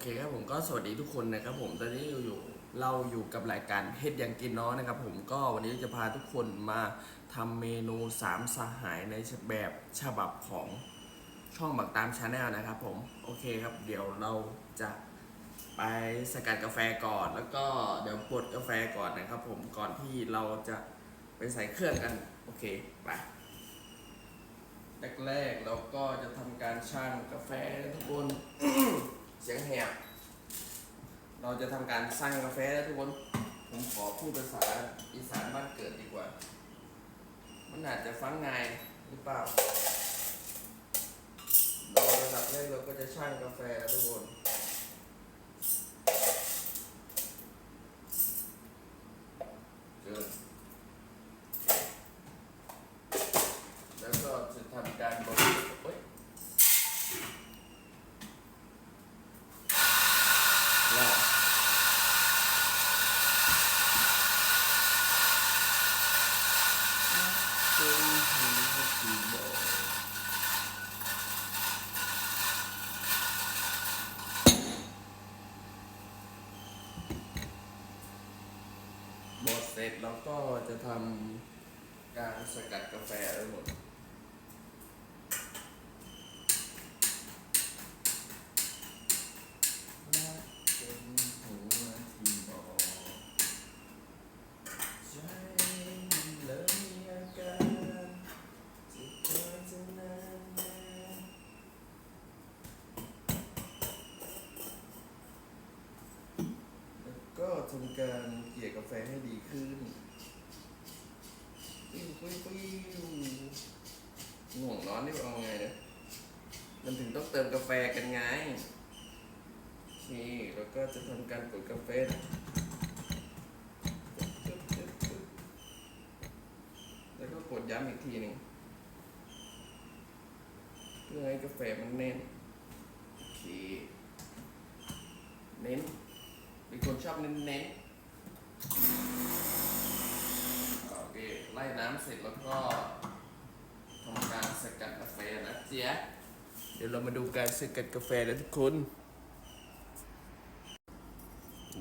เคครับผมก็สวัสดีทุกคนนะครับผมตอนนี้เราอยู่เราอยู่กับรายการเฮ็ดอย่างกินเนาะนะครับ ผมก็วันนี้จะพาทุกคนมาทำเมนูสามสหายในแบบฉบับของช่องบักตามชาแนลนะครับผมโอเคครับ เดี๋ยวเราจะไปสกัดกาแฟก่อน แล้วก็เดี๋ยวบดกาแฟก่อนนะครับ ผมก่อนที่เราจะไปใส่เครื่องกันโอเคไปแรกๆเราก็จะทำการชั่งกาแฟทุกคน เสียงแหบเราจะทำการสั่งกาแฟนะทุกคน ผมขอพูดภาษาอีสานบ้านเกิดดีกว่า มันอาจจะฟังง่ายหรือเปล่า เราระดับแรกเราก็จะชั่งกาแฟนะทุกคน เกิน แล้วก็จะทำการบดเฮ้ยแล้วเป็นหีสีโบบด เสร็จแล้วก็จะทำการสกัดกาแฟทั้งหมด รักเป็นหัวที่บอกใจเลยมีอาการที่เธอจะนานนาน แล้วก็ทำการเกลี่ยกาแฟให้ดีขึ้นปิ้วปิ้วปิ้วง่วงนอนนี่เอาไงเนี่ยมันถึงต้องเติมกาแฟกันไงโอเคแล้วก็จะทำการกดกาแฟแล้วก็กดย้ำอีกทีหนึ่งเพื่อให้กาแฟมันแน่นโอเคเน้น เป็นคนชอบเน้นๆ โอเค ไล่น้ำเสร็จแล้วก็ทำการสกัดกาแฟนะเจ๊ยเดี๋ยวเรามาดูการสกัดกาแฟนะทุกคน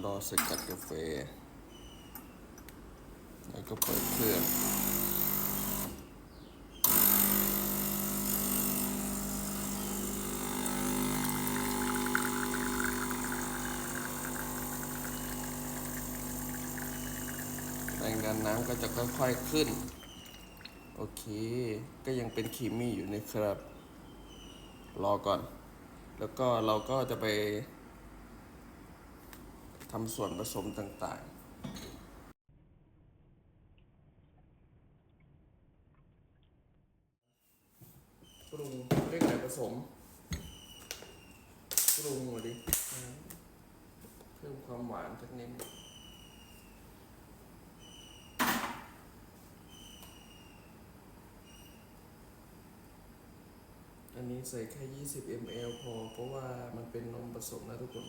รอสกัดกาแฟ แล้วก็เปิดเครื่อง น้ำก็จะค่อยๆขึ้น โอเค ก็ยังเป็นครีมมี่อยู่นะครับ รอก่อน แล้วก็เราก็จะไปทำส่วนผสมต่างๆปรุงเรียกอะไรผสมปรุงหมาดิ เพิ่มความหวานสักนิด นนี้ใส่แค่ 20 ml พอ เพราะว่ามันเป็นนมผสมนะทุกคน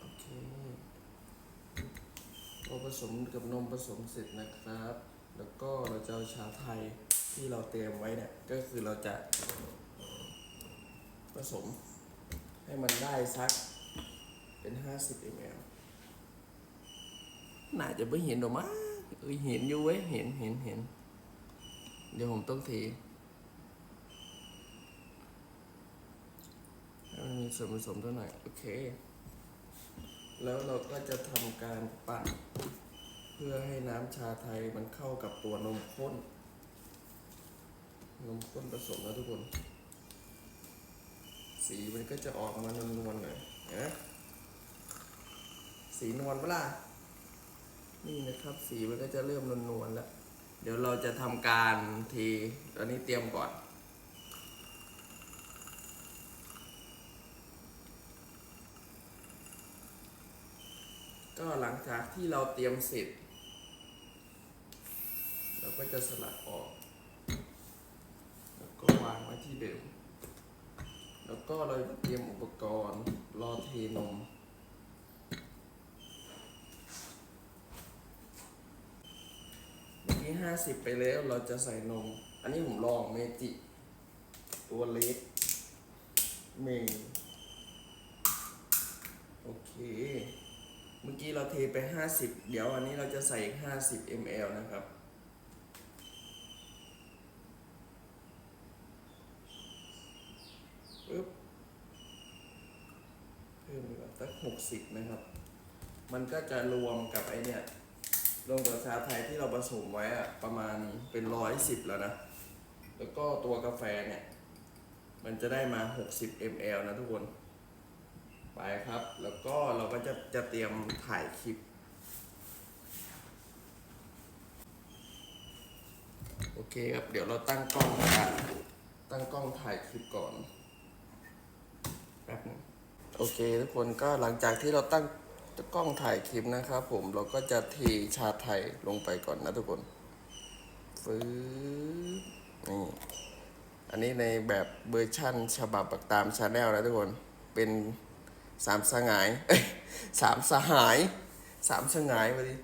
โอเคพอผสมกับนมผสมเสร็จนะครับ แล้วก็เราจะเอาชาไทยที่เราเตรียมไว้เนี่ย ก็คือเราจะผสมให้มันได้สักเป็น 50 ml น่าจะไม่เห็นหรอมั้งเอ้ยเห็นอยู่เว้ย เห็นเห็นเห็น เดี๋ยวผมต้องเทให้มันมีส่วนผสมเท่าไหร่โอเค แล้วเราก็จะทำการปั่นเพื่อให้น้ำชาไทยมันเข้ากับตัวนมข้น นมข้นผสมนะทุกคน สีมันก็จะออกมานวลๆหน่อยนไหมสีนวลเปล่านี่นะครับ สีมันก็จะเริ่มนวลๆแล้ว เดี๋ยวเราจะทำการทีตอนนี้เตรียมก่อนก็หลังจากที่เราเตรียมเสร็จ เราก็จะสลัดออก แล้วก็วางไว้ที่เดิม แล้วก็เราเตรียมอุปกรณ์รอเทนม เมื่อกี้ห้าสิบไปแล้วเราจะใส่นม อันนี้ผมลองเมจิ ตัวเล็กเมย์โอเค เมื่อกี้เราเทไป50เดี๋ยวอันนี้เราจะใส่อีก50 ml นะครับปึ๊บเพิ่มอีกสักหกสิบนะครับ มันก็จะรวมกับไอเนี่ย รวมกับชาไทยที่เราผสมไว้อะประมาณเป็นร้อยสิบแล้วนะ แล้วก็ตัวกาแฟเนี่ย มันจะได้มา 60 ml นะทุกคน ไปครับ แล้วก็เราก็จะจะเตรียมถ่ายคลิป โอเคครับ เดี๋ยวเราตั้งกล้องกันตั้งกล้องถ่ายคลิปก่อนแป๊บนึงโอเคทุกคนก็หลังจากที่เราตั้ง กล้องถ่ายคลิปนะครับผมเราก็จะเทชาไทยลงไปก่อนนะทุกคนฟื้บนี่อันนี้ในแบบเวอร์ชั่นฉบับปักตามชาแนลนะทุกคน เป็นสามสหายสามสหายสามสหายไปดิ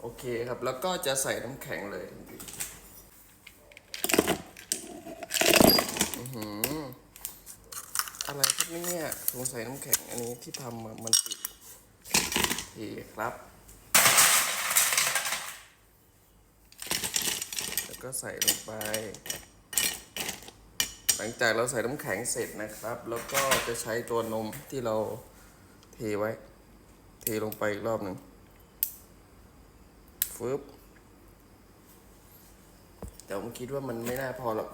โอเคครับ แล้วก็จะใส่น้ำแข็งเลยอื้อหือะไรครับเนี่ยสงสัยน้ำแข็งอันนี้ที่ทำมามันติด ครับ แล้วก็ใส่ลงไป หลังจากเราใส่น้ำแข็งเสร็จนะครับ แล้วก็จะใช้ตัวนมที่เราเทไว้ เทลงไปอีกรอบหนึ่งฟึบแต่ผมคิดว่ามันไม่น่าพอหรอก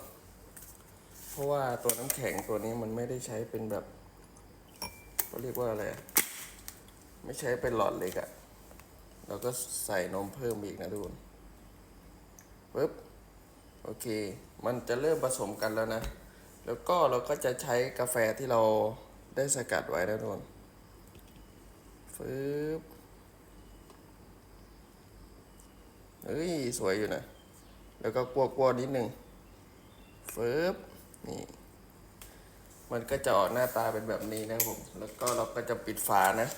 เพราะว่าตัวน้ำแข็งตัวนี้มันไม่ได้ใช้เป็นแบบเขาเรียกว่าอะไรอะ ใช้เป็นหลอดเล็กอะเราก็ใส่นมเพิ่มอีกนะทุกคนปึ๊บโอเค มันจะเริ่มผสมกันแล้วนะ แล้วก็เราก็จะใช้กาแฟที่เราได้สกัดไว้นะทุกคนปึ๊บเฮ้ย สวยอยู่นะ แล้วก็กลัวๆนิดนึงฟึบนี่ มันก็จะออกหน้าตาเป็นแบบนี้นะผม แล้วก็เราก็จะปิดฝานะ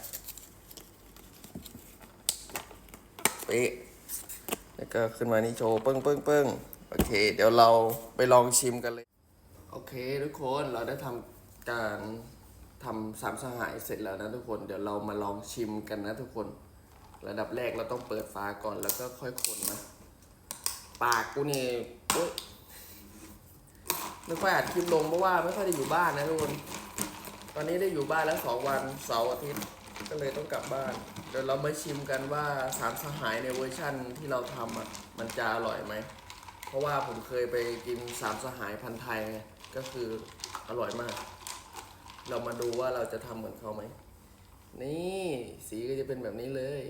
เป๊ะแล้วก็ขึ้นมานี่โชว์ปึ้งปึ้งปึ้งโอเค เดี๋ยวเราไปลองชิมกันเลย โอเค ทุกคนเราได้ทำการทำสามสหายเสร็จแล้วนะทุกคนเดี๋ยวเรามาลองชิมกันนะทุกคน ระดับแรกเราต้องเปิดฝาก่อนแล้วก็ค่อยคนนะ ปากกูนี่ยไม่ค่อยอัดคลิปลงเพราะว่าไม่ค่อยได้อยู่บ้านนะทุกคน ตอนนี้ได้อยู่บ้านแล้วสองวันเสาร์อาทิตย์ก็เลยต้องกลับบ้าน ดี๋ยวเรามาชิมกันว่าสามสหายในเวอร์ชั่นที่เราทำอะมันจะอร่อยไหม เพราะว่าผมเคยไปกินสามสหายพันธุ์ไทยไงก็คืออร่อยมาก เรามาดูว่าเราจะทำเหมือนเขาไหม นี่สีก็จะเป็นแบบนี้เลย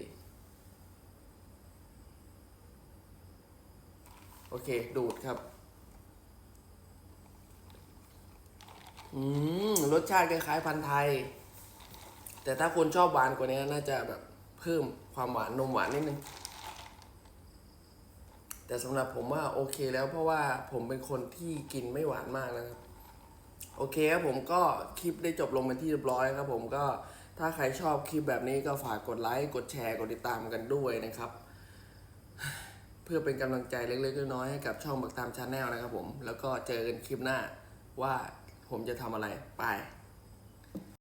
โอเค ดูดครับ อืม รสชาติคล้ายๆพันธุ์ไทยแต่ถ้าคนชอบหวานกว่านี้น่าจะแบบ พิ่มความหวานนมหวานนิดนึง แต่สำหรับผมว่าโอเคแล้วเพราะว่าผมเป็นคนที่กินไม่หวานมากนะครับ โอเคครับผมก็คลิปได้จบลงเป็นที่เรียบร้อยครับผมก็ถ้าใครชอบคลิปแบบนี้ก็ฝากกดไลค์กดแชร์กดติดตามกันด้วยนะครับ เพื่อเป็นกำลังใจเล็กๆน้อยๆให้กับช่องบักตามชาแนลนะครับผม แล้วก็เจอกันคลิปหน้าว่าผมจะทำอะไรไป